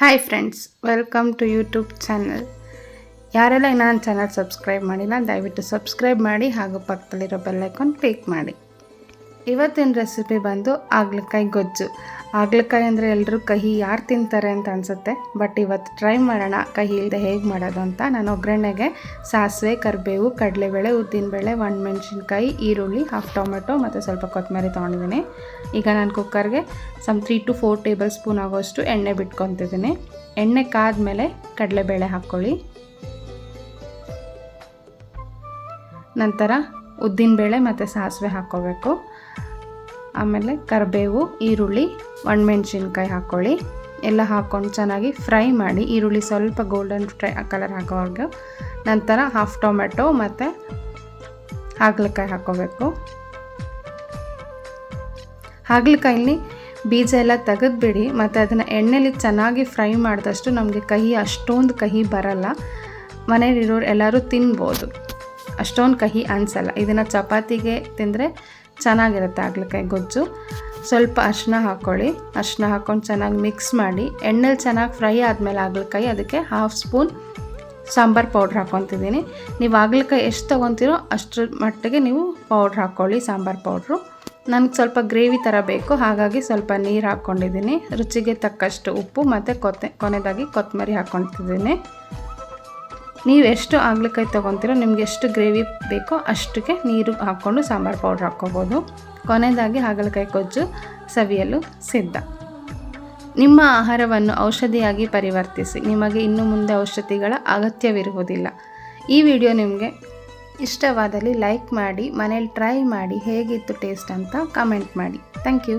Hi friends welcome to YouTube channel ಯಾರೆಲ್ಲ ನನ್ನ channel subscribe ಮಾಡಿಲ್ಲ, ದಯವಿಟ್ಟು ಸಬ್ಸ್ಕ್ರೈಬ್ ಮಾಡಿ ಹಾಗೂ ಪಕ್ಕದಲ್ಲಿರೋ ಬೆಲ್ಲೈಕಾನ್ ಕ್ಲಿಕ್ ಮಾಡಿ. ಇವತ್ತಿನ ರೆಸಿಪಿ ಬಂದು ಆಗ್ಲಕಾಯಿ ಗೊಜ್ಜು. ಆಗ್ಲಕಾಯಿ ಅಂದರೆ ಎಲ್ಲರೂ ಕಹಿ ಯಾರು ತಿಂತಾರೆ ಅಂತ ಅನಿಸುತ್ತೆ ಬಟ್ ಇವತ್ತು ಟ್ರೈ ಮಾಡೋಣ ಕಹಿ ಇಲ್ಲದೆ ಹೇಗೆ ಮಾಡೋದು ಅಂತ. ನಾನು ಒಗ್ಗರಣೆಗೆ ಸಾಸಿವೆ, ಕರಿಬೇವು, ಕಡಲೆಬೇಳೆ, ಉದ್ದಿನಬೇಳೆ, ಒಣಮೆಣ್ಸಿನ್ಕಾಯಿ, ಈರುಳ್ಳಿ ಹಾಫ್ ಟೊಮೆಟೊ ಮತ್ತು ಸ್ವಲ್ಪ ಕೊತ್ತಂಬರಿ ತೊಗೊಂಡಿದ್ದೀನಿ ಈಗ ನಾನು ಕುಕ್ಕರ್ಗೆ some three to four tablespoon ಆಗೋಷ್ಟು ಎಣ್ಣೆ ಬಿಟ್ಕೊತಿದ್ದೀನಿ ಎಣ್ಣೆ ಕಾದ್ಮೇಲೆ ಕಡಲೆಬೇಳೆ ಹಾಕ್ಕೊಳ್ಳಿ ನಂತರ ಉದ್ದಿನಬೇಳೆ ಮತ್ತು ಸಾಸಿವೆ ಹಾಕ್ಕೋಬೇಕು. ಆಮೇಲೆ ಕರಿಬೇವು, ಈರುಳ್ಳಿ, ಒಣಮೆಣ್ಸಿನ್ಕಾಯಿ ಹಾಕ್ಕೊಳ್ಳಿ ಎಲ್ಲ ಹಾಕ್ಕೊಂಡು ಚೆನ್ನಾಗಿ ಫ್ರೈ ಮಾಡಿ, ಈರುಳ್ಳಿ ಸ್ವಲ್ಪ ಗೋಲ್ಡನ್ ಫ್ರೈ ಕಲರ್ ಹಾಕೋವಾಗ ನಂತರ ಹಾಫ್ ಟೊಮೆಟೊ ಮತ್ತು ಹಾಗಲಕಾಯಿ ಹಾಕ್ಕೋಬೇಕು ಹಾಗಲಕಾಯಲ್ಲಿ ಬೀಜ ಎಲ್ಲ ತೆಗೆದುಬಿಡಿ, ಮತ್ತು ಅದನ್ನು ಎಣ್ಣೆಲಿ ಚೆನ್ನಾಗಿ ಫ್ರೈ ಮಾಡಿದಷ್ಟು ನಮಗೆ ಕಹಿ, ಅಷ್ಟೊಂದು ಕಹಿ ಬರಲ್ಲ. ಮನೇಲಿರೋರು ಎಲ್ಲರೂ ತಿನ್ಬೋದು. ಅಷ್ಟೊಂದು ಕಹಿ ಅನಿಸಲ್ಲ. ಇದನ್ನು ಚಪಾತಿಗೆ ತಿಂದರೆ ಚೆನ್ನಾಗಿರುತ್ತೆ ಹಾಗಲಕಾಯಿ ಗೊಜ್ಜು. ಸ್ವಲ್ಪ ಅರಿಶಿನ ಹಾಕ್ಕೊಳ್ಳಿ ಅರಿಶಿನ ಹಾಕ್ಕೊಂಡು ಚೆನ್ನಾಗಿ ಮಿಕ್ಸ್ ಮಾಡಿ. ಎಣ್ಣೆಲಿ ಚೆನ್ನಾಗಿ ಫ್ರೈ ಆದಮೇಲೆ ಹಾಗಲಕಾಯಿ ಅದಕ್ಕೆ ಹಾಫ್ ಸ್ಪೂನ್ ಸಾಂಬಾರು ಪೌಡ್ರ್ ಹಾಕ್ಕೊತಿದ್ದೀನಿ. ನೀವು ಹಾಗಲಕಾಯಿ ಎಷ್ಟು ತೊಗೊತೀರೋ ಅಷ್ಟರ ಮಟ್ಟಿಗೆ ನೀವು ಪೌಡ್ರ್ ಹಾಕ್ಕೊಳ್ಳಿ ಸಾಂಬಾರು ಪೌಡ್ರು ನನಗೆ ಸ್ವಲ್ಪ ಗ್ರೇವಿ ಥರ ಬೇಕು, ಹಾಗಾಗಿ ಸ್ವಲ್ಪ ನೀರು ಹಾಕ್ಕೊಂಡಿದ್ದೀನಿ ರುಚಿಗೆ ತಕ್ಕಷ್ಟು ಉಪ್ಪು ಮತ್ತು ಕೊತ್ತೆ ಕೊನೆಯದಾಗಿ ಕೊತ್ತಂಬರಿ ಹಾಕ್ಕೊತಿದ್ದೀನಿ ನೀವು ಎಷ್ಟು ಆಗ್ಲಕಾಯಿ ತೊಗೊತೀರೋ, ನಿಮ್ಗೆ ಎಷ್ಟು ಗ್ರೇವಿ ಬೇಕೋ ಅಷ್ಟಕ್ಕೆ ನೀರು ಹಾಕ್ಕೊಂಡು ಸಾಂಬಾರು ಪೌಡ್ರ್ ಹಾಕ್ಕೋಬೋದು. ಕೊನೆಯದಾಗಿ ಹಾಗಲಕಾಯಿ ಕೊಜ್ಜು ಸವಿಯಲು ಸಿದ್ಧ. ನಿಮ್ಮ ಆಹಾರವನ್ನು ಔಷಧಿಯಾಗಿ ಪರಿವರ್ತಿಸಿ. ನಿಮಗೆ ಇನ್ನು ಮುಂದೆ ಔಷಧಿಗಳ ಅಗತ್ಯವಿರುವುದಿಲ್ಲ. ಈ ವಿಡಿಯೋ ನಿಮಗೆ ಇಷ್ಟವಾದಲ್ಲಿ ಲೈಕ್ ಮಾಡಿ, ಮನೇಲಿ ಟ್ರೈ ಮಾಡಿ ಹೇಗಿತ್ತು ಟೇಸ್ಟ್ ಅಂತ ಕಮೆಂಟ್ ಮಾಡಿ. Thank you.